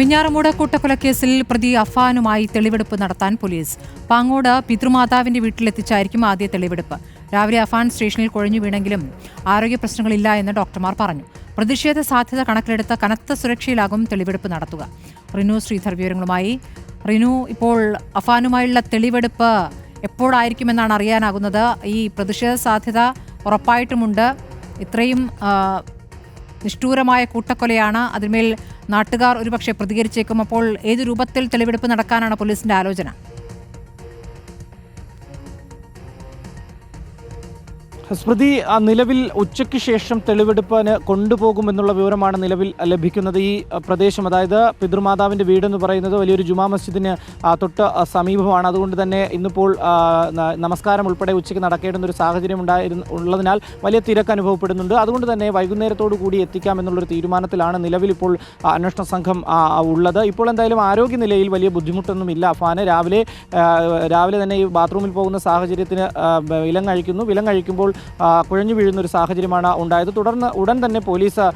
പിഞ്ഞാറമൂട് കൂട്ടക്കൊലക്കേസിൽ പ്രതി അഫാനുമായി തെളിവെടുപ്പ് നടത്താൻ പോലീസ്. പാങ്ങോട് പിതൃമാതാവിന്റെ വീട്ടിലെത്തിച്ചായിരിക്കും ആദ്യ തെളിവെടുപ്പ്. രാവിലെ അഫാൻ സ്റ്റേഷനിൽ കുഴഞ്ഞു വീണെങ്കിലും ആരോഗ്യ പ്രശ്നങ്ങളില്ല എന്ന് ഡോക്ടർമാർ പറഞ്ഞു. പ്രതിഷേധ സാധ്യത കണക്കിലെടുത്ത കനത്ത സുരക്ഷയിലാകും തെളിവെടുപ്പ് നടത്തുക. റിനു ശ്രീധർ വിവരങ്ങളുമായി. റിനു ഇപ്പോൾ അഫാനുമായുള്ള തെളിവെടുപ്പ് എപ്പോഴായിരിക്കുമെന്നാണ് അറിയാനാകുന്നത്. ഈ പ്രതിഷേധ സാധ്യത ഉറപ്പായിട്ടുമുണ്ട്. ഇത്രയും നിഷ്ഠൂരമായ കൂട്ടക്കൊലയാണ്. അതിന്മേൽ നാട്ടുകാർ ഒരുപക്ഷെ പ്രതികരിച്ചേക്കും. അപ്പോൾ ഏത് രൂപത്തിൽ തെളിവെടുപ്പ് നടക്കാനാണ് പോലീസിന്റെ ആലോചന? സ്മൃതി നിലവിൽ ഉച്ചയ്ക്ക് ശേഷം തെളിവെടുപ്പിന് കൊണ്ടുപോകുമെന്നുള്ള വിവരമാണ് നിലവിൽ ലഭിക്കുന്നത്. ഈ പ്രദേശം അതായത് പിതൃമാതാവിന്റെ വീടെന്ന് പറയുന്നത് വലിയൊരു ജുമാ മസ്ജിദിന് തൊട്ട് സമീപമാണ്. അതുകൊണ്ട് തന്നെ ഇന്നിപ്പോൾ നമസ്കാരം ഉൾപ്പെടെ ഉച്ചയ്ക്ക് നടക്കേണ്ടുന്ന ഒരു സാഹചര്യം ഉണ്ടായിരുന്ന ഉള്ളതിനാൽ വലിയ തിരക്ക് അനുഭവപ്പെടുന്നുണ്ട്. അതുകൊണ്ട് തന്നെ വൈകുന്നേരത്തോടു കൂടി എത്തിക്കാമെന്നുള്ളൊരു തീരുമാനത്തിലാണ് നിലവിൽ ഇപ്പോൾ അന്വേഷണ സംഘം ഉള്ളത്. ഇപ്പോൾ എന്തായാലും ആരോഗ്യനിലയിൽ വലിയ ബുദ്ധിമുട്ടൊന്നുമില്ല. അഫാന് രാവിലെ രാവിലെ തന്നെ ഈ ബാത്റൂമിൽ പോകുന്ന സാഹചര്യത്തിന് വിലങ്ങഴിക്കുന്നു. ബ- കുഴഞ്ഞു വീഴുന്ന ഒരു സാഹചര്യമാണ് ഉണ്ടായത്. തുടർന്ന് ഉടൻ തന്നെ പോലീസ്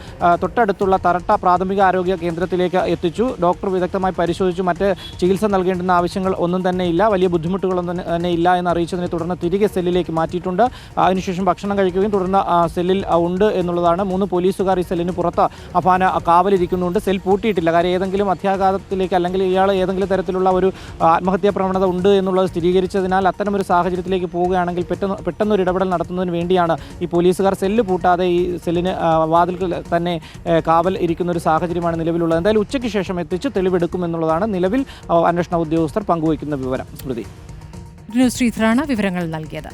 തൊട്ടടുത്തുള്ള തരട്ട പ്രാഥമിക ആരോഗ്യ കേന്ദ്രത്തിലേക്ക് എത്തിച്ചു. ഡോക്ടർ വിദഗ്ധമായി പരിശോധിച്ചു. മറ്റ് ചികിത്സ നൽകേണ്ടുന്ന ആവശ്യങ്ങൾ ഒന്നും തന്നെ ഇല്ല. വലിയ ബുദ്ധിമുട്ടുകളൊന്നും തന്നെ- ഇല്ല എന്ന് അറിയിച്ചതിനെ തുടർന്ന് തിരികെ സെല്ലിലേക്ക് മാറ്റിയിട്ടുണ്ട്. അതിനുശേഷം ഭക്ഷണം കഴിക്കുകയും തുടർന്ന് സെല്ലിൽ ഉണ്ട് എന്നുള്ളതാണ് മൂന്ന് പോലീസുകാർ ഈ സെല്ലിന് പുറത്ത് അഫാന കാവലിരിക്കുന്നുണ്ട്. സെൽ പൂട്ടിയിട്ടില്ല. കാര്യം ഏതെങ്കിലും അത്യാഘാതത്തിലേക്ക് അല്ലെങ്കിൽ ഇയാൾ ഏതെങ്കിലും തരത്തിലുള്ള ഒരു ആത്മഹത്യാ പ്രവണത ഉണ്ട് എന്നുള്ളത് സ്ഥിരീകരിച്ചതിനാൽ അത്തരമൊരു സാഹചര്യത്തിലേക്ക് പോവുകയാണെങ്കിൽ പെട്ടെന്ന് പെട്ടെന്നൊരു ഇടപെടൽ നടത്തുന്നതിന് വേണ്ടിയാണ് ഈ പോലീസുകാർ സെല്ല് പൂട്ടാതെ ഈ സെല്ലിന് വാതിൽ തന്നെ കാവൽ ഇരിക്കുന്ന ഒരു സാഹചര്യമാണ് നിലവിലുള്ളത്. എന്തായാലും ഉച്ചയ്ക്ക് ശേഷം എത്തിച്ച് തെളിവെടുക്കുമെന്നുള്ളതാണ് നിലവിൽ അന്വേഷണ ഉദ്യോഗസ്ഥർ പങ്കുവയ്ക്കുന്ന വിവരം. സ്മൃതി. റിനു ശ്രീധറാണ് വിവരങ്ങൾ നൽകിയത്.